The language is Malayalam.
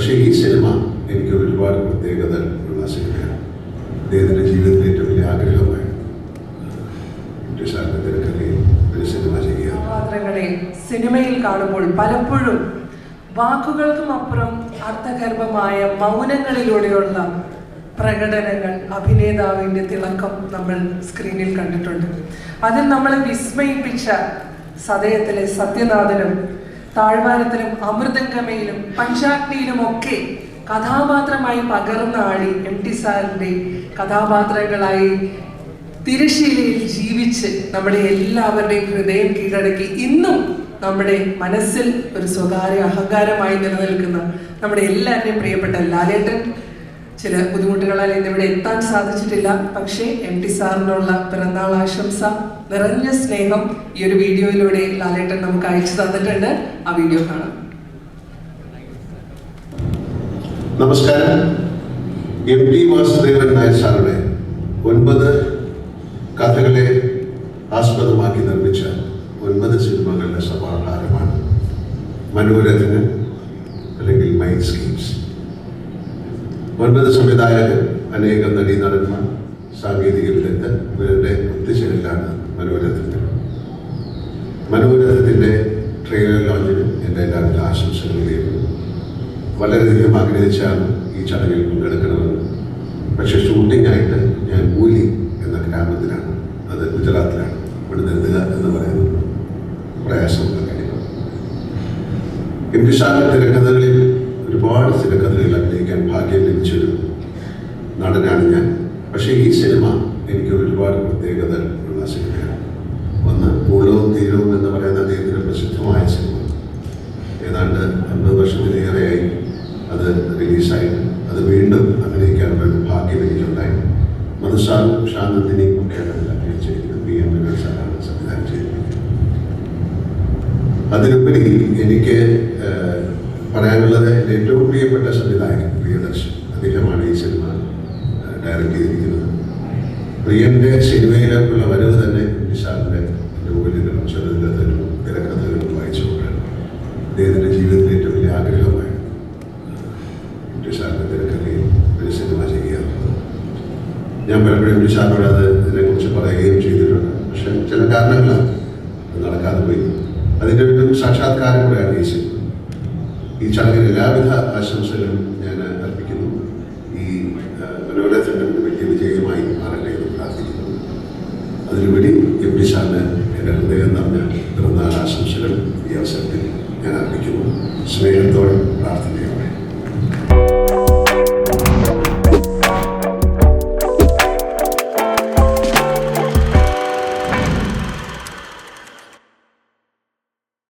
പക്ഷേ ഈ സിനിമ എനിക്ക് ഒരുപാട് പ്രത്യേകത ഉള്ള സിനിമയാണ്. അദ്ദേഹത്തിന്റെ ജീവിതത്തിൽ ഏറ്റവും വലിയ ആഗ്രഹമായി. സാറിന്റെ തിരക്കഥയിൽ ഒരു സിനിമ ചെയ്യുക. സിനിമയിൽ കാണുമ്പോൾ പലപ്പോഴും വാക്കുകൾക്കും അപ്പുറം അർത്ഥഗർഭമായ മൗനങ്ങളിലൂടെയുള്ള പ്രകടനങ്ങൾ അഭിനേതാവിന്റെ തിളക്കം നമ്മൾ സ്ക്രീനിൽ കണ്ടിട്ടുണ്ട്. അതിൽ നമ്മളെ വിസ്മയിപ്പിച്ച സദയത്തിലെ സത്യനാഥനും താഴ്വാരത്തിലും അമൃതംഗമയിലും പഞ്ചാഗ്നിയിലും ഒക്കെ കഥാപാത്രമായി പകർന്ന ആളി എം ടി സാറിന്റെ കഥാപാത്രങ്ങളായി തിരശ്ശീലയിൽ ജീവിച്ച് നമ്മുടെ എല്ലാവരുടെയും ഹൃദയം കീഴടക്കി ഇന്നും നമ്മുടെ മനസ്സിൽ ഒരു സ്വകാര്യ അഹങ്കാരമായി നിലനിൽക്കുന്ന നമ്മുടെ എല്ലാവരുടെയും പ്രിയപ്പെട്ട ലാലേട്ടൻ ചില ബുദ്ധിമുട്ടുകളാൽ ഇന്നിവിടെ എത്താൻ സാധിച്ചിട്ടില്ല. പക്ഷേ എം ടി സാറിനുള്ള പിറന്നാൾ ആശംസ നിറഞ്ഞ സ്നേഹം ഈ ഒരു വീഡിയോയിലൂടെ ലാലേട്ടൻ നമുക്ക് അയച്ചു തന്നിട്ടുണ്ട്. ആ വീഡിയോ കാണാം. നമസ്കാരം. എം ടി വാസുദേവൻ നായർ സാറുടെ ഒൻപത് കഥകളെ ആസ്പദമാക്കി നിർമ്മിച്ച ഒൻപത് സിനിമകളുടെ സമാഹാരമാണ് മനോരഥന് അല്ലെങ്കിൽ മൈൻഡ് സ്കീംസ് ഒൻപത് സംവിധായകർ അനേകം നടീനടന്മാർ സാങ്കേതിക വിദഗ്ധർ ഇവരുടെ ഒത്തുചേരലാണ് മനോരഥത്തിൽ. മനോരഥത്തിന്റെ ട്രെയിലർ ലോഞ്ചിന് എന്റെ എല്ലാവരുടെ ആശംസകൾ നേരിടുന്നു വളരെയധികം ആഗ്രഹിച്ചാണ് ഈ ചടങ്ങിൽ പങ്കെടുക്കണമെന്ന് പക്ഷെ ഷൂട്ടിംഗ് ആയിട്ട് ഞാൻ മൂലി എന്ന ഗ്രാമത്തിലാണ്. അത് ഗുജറാത്തിലാണ്. ഇവിടെ നിർത്തുക എന്ന് പറയുന്നത് പ്രയാസമുള്ള കാര്യമാണ് സാറിന്റെ തിരക്കഥകളിൽ ഒരുപാട് തിരക്കഥകളിൽ അഭിനയിക്കാൻ ഭാഗ്യം ലഭിച്ചൊരു നടനാണ് ഞാൻ. പക്ഷേ ഈ സിനിമ എനിക്ക് ഒരുപാട് പ്രത്യേകത ഉള്ള സിനിമയാണ്. ഒന്ന് പൂളവും തീരവും എന്ന് പറയുന്ന അദ്ദേഹത്തിന്റെ പ്രസിദ്ധമായ സിനിമ. ഏതാണ്ട് അൻപത് വർഷത്തിലേറെയായി അത് റിലീസായി. അത് വീണ്ടും അഭിനയിക്കാനുള്ള ഭാഗ്യം എനിക്കുണ്ടായി. മധുസാറും ശാന്തത്തിനെയും ഒക്കെയാണ് അതിൽ അഭിനയിച്ചിരിക്കുന്നത്. പി എം വിനോദ് സാറാണ് സംവിധാനം ചെയ്തിരിക്കുന്നത്. അതിലുപരി എനിക്ക് പറയാനുള്ളത് എന്റെ ഏറ്റവും പ്രിയപ്പെട്ട സംവിധായകൻ പ്രിയദർശൻ. അദ്ദേഹമാണ് ഈ സിനിമ ഡയറക്റ്റ് ചെയ്തിരിക്കുന്നത്. പ്രിയന്റെ സിനിമയിലേക്കുള്ള വരവ് തന്നെ നിഷാദിന്റെ എന്റെ ചെറുകഥകളും തിരക്കഥകളും വായിച്ചുകൊണ്ടാണ് അദ്ദേഹത്തിന്റെ ജീവിതത്തിലെ ഏറ്റവും വലിയ ആഗ്രഹമായി നിഷാദിന്റെ തിരക്കഥയിൽ ഒരു സിനിമ ചെയ്യുക ഞാൻ പലപ്പോഴും നിഷാറിനോട് അത് ഇതിനെക്കുറിച്ച് പറയുകയും ചെയ്തിട്ടുണ്ട്. പക്ഷെ ചില കാരണങ്ങളാണ് നടക്കാതെ പോയി. അതിന്റെ ഒരു സാക്ഷാത്കാരം കൂടെയാണ് ഈ സിനിമ. ഈ ചടങ്ങിന് എല്ലാവിധ ആശംസകളും ഞാൻ അർപ്പിക്കുന്നു. ഈ മനോരഥങ്ങൾ വലിയ വിജയമായി മാറട്ടെ എന്ന് പ്രാർത്ഥിക്കുന്നു. അതിലുപരി എം പി സാറിന് എന്റെ ഹൃദയം നിറഞ്ഞ പിറന്നാൾ ആശംസകൾ ഈ അവസരത്തിൽ ഞാൻ അർപ്പിക്കുന്നു. സ്നേഹത്തോടെ പ്രാർത്ഥനയാണ്